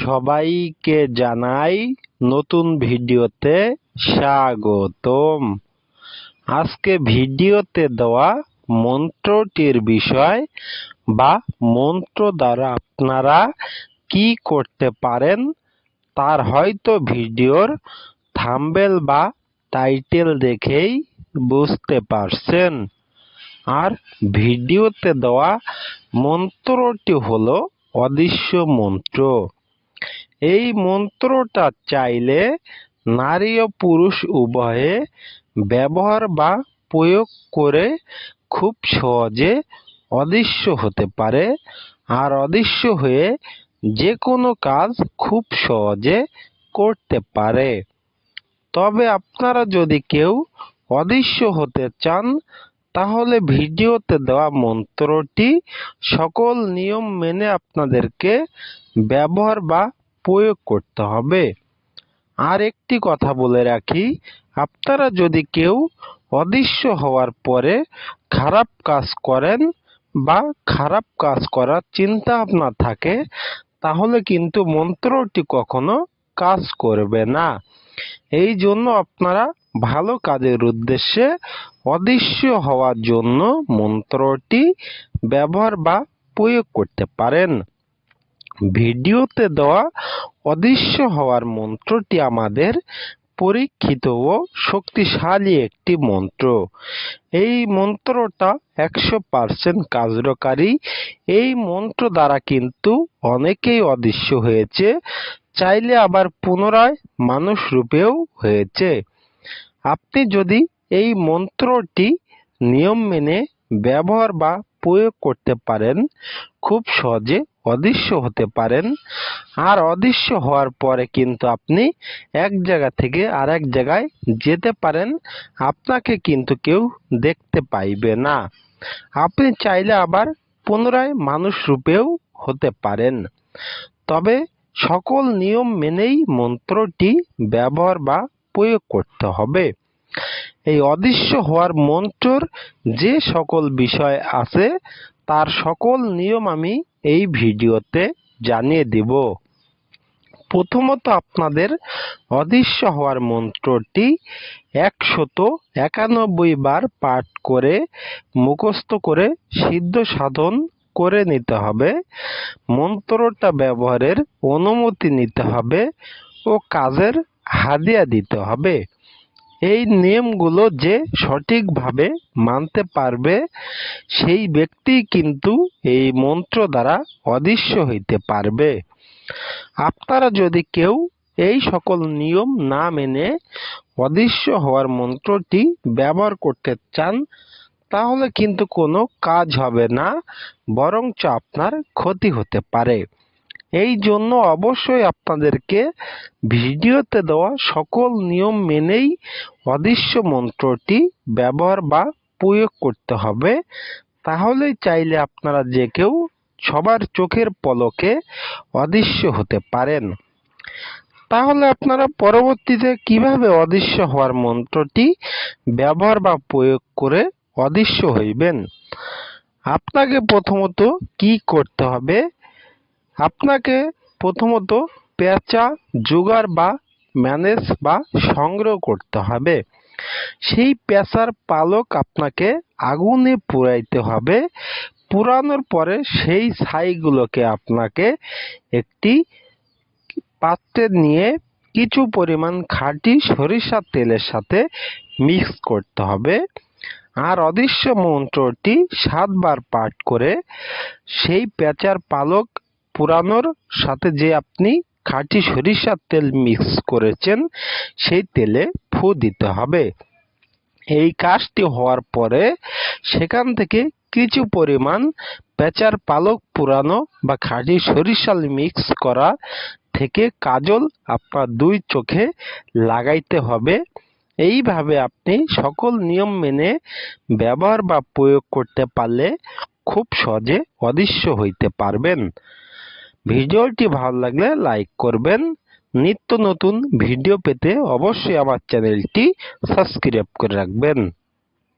সবাইকে জানাই নতুন ভিডিওতে স্বাগতম। আজকে ভিডিওতে দেওয়া মন্ত্রটির বিষয় বা মন্ত্র দ্বারা আপনারা কি করতে পারেন, তার হয়তো ভিডিওর থাম্বেল বা টাইটেল দেখেই বুঝতে পারছেন। আর ভিডিওতে দেওয়া মন্ত্রটি হলো অদৃশ্য মন্ত্র। এই মন্ত্রটা চাইলে নারী ও পুরুষ উভয়ে ব্যবহার বা প্রয়োগ করে খুব সহজে অদৃশ্য হতে পারে। আর অদৃশ্য হয়ে যে কোনো কাজ খুব সহজে করতে পারে। তবে আপনারা যদি কেউ অদৃশ্য হতে চান, তাহলে ভিডিওতে দেওয়া মন্ত্রটি সকল নিয়ম মেনে আপনাদেরকে ব্যবহার বা প্রয়োগ করতে হবে। আর একটি কথা বলে রাখি, আপনারা যদি কেউ অদৃশ্য হওয়ার পরে খারাপ কাজ করেন বা খারাপ কাজ করার চিন্তা ভাবনা থাকে, তাহলে কিন্তু মন্ত্রটি কখনো কাজ করবে না। এই জন্য আপনারা ভালো কাজের উদ্দেশ্যে অদৃশ্য হওয়ার জন্য মন্ত্রটি ব্যবহার বা প্রয়োগ করতে পারেন। ভিডিওতে দেওয়া অদৃশ্য হওয়ার মন্ত্রটি আমাদের পরীক্ষিত ও শক্তিশালী একটি মন্ত্র। এই মন্ত্রটা একশো পার্সেন্ট কার্যকারী এই মন্ত্র দ্বারা কিন্তু অনেকেই অদৃশ্য হয়েছে, চাইলে আবার পুনরায় মানুষ রূপেও হয়েছে। আপনি যদি এই মন্ত্রটি নিয়ম মেনে ব্যবহার বা প্রয়োগ করতে পারেন, খুব সহজে অদৃশ্য হতে পারেন। আর অদৃশ্য হওয়ার পরে কিন্তু আপনি এক জায়গা থেকে আর এক জায়গায় যেতে পারেন। আপনাকে কিন্তু কেউ দেখতে পাইবে না। আপনি চাইলে আবার পুনরায় মানুষ রূপেও হতে পারেন। তবে সকল নিয়ম মেনেই মন্ত্রটি ব্যবহার বা প্রয়োগ করতে হবে। এই অদৃশ্য হওয়ার মন্ত্রর যে সকল বিষয় আছে, তার সকল নিয়ম আমি এই ভিডিওতে জানিয়ে দেব। প্রথমত আপনাদের অদৃশ্য হওয়ার মন্ত্রটি একশত একানব্বই বার পাঠ করে, মুখস্থ করে, সিদ্ধ সাধন করে নিতে হবে। মন্ত্রটা ব্যবহারের অনুমতি নিতে হবে ও কাজের হাদিয়া দিতে হবে। এই নিয়মগুলো যে সঠিকভাবে মানতে পারবে, সেই ব্যক্তি কিন্তু এই মন্ত্র দ্বারা অদৃশ্য হইতে পারবে। আপনারা যদি কেউ এই সকল নিয়ম না মেনে অদৃশ্য হওয়ার মন্ত্রটি ব্যবহার করতে চান, তাহলে কিন্তু কোনো কাজ হবে না, বরঞ্চ আপনার ক্ষতি হতে পারে। এই জন্য অবশ্যই আপনাদেরকে ভিডিওতে দেওয়া সকল নিয়ম মেনেই অদৃশ্য মন্ত্রটি ব্যবহার বা প্রয়োগ করতে হবে। তাহলেই চাইলে আপনারা যে কেউ সবার চোখের পলকে অদৃশ্য হতে পারেন। তাহলে আপনারা পরবর্তীতে কীভাবে অদৃশ্য হওয়ার মন্ত্রটি ব্যবহার বা প্রয়োগ করে অদৃশ্য হইবেন? আপনাকে প্রথমত কি করতে হবে? আপনাকে প্রথমত পেঁচা, জোগাড় বা ম্যানেজ বা সংগ্রহ করতে হবে। সেই পেঁচার পালক আপনাকে আগুনে পুড়াইতে হবে। পুরানোর পরে সেই ছাইগুলোকে আপনাকে একটি পাত্রে নিয়ে কিছু পরিমাণ খাঁটি সরিষার তেলের সাথে মিক্স করতে হবে। আর অদৃশ্য মন্ত্রটি সাতবার পাঠ করে সেই পেঁচার পালক পুরানোর সাথে যে আপনি খাঁটি সরিষার তেল মিক্স করেছেন, সেই তেলে ফু দিতে হবে। এই কাজটি হওয়ার পরে সেখান থেকে কিছু পরিমাণ পেঁচার পালক পুরানো বা খাঁটি সরিষাল মিক্স করা থেকে কাজল আপনার দুই চোখে লাগাইতে হবে। এইভাবে আপনি সকল নিয়ম মেনে ব্যবহার বা প্রয়োগ করতে পারলে খুব সহজে অদৃশ্য হইতে পারবেন। ভিডিওটি ভালো লাগলে লাইক করবেন। নিত্য নতুন ভিডিও পেতে অবশ্যই আমার চ্যানেলটি সাবস্ক্রাইব করে রাখবেন।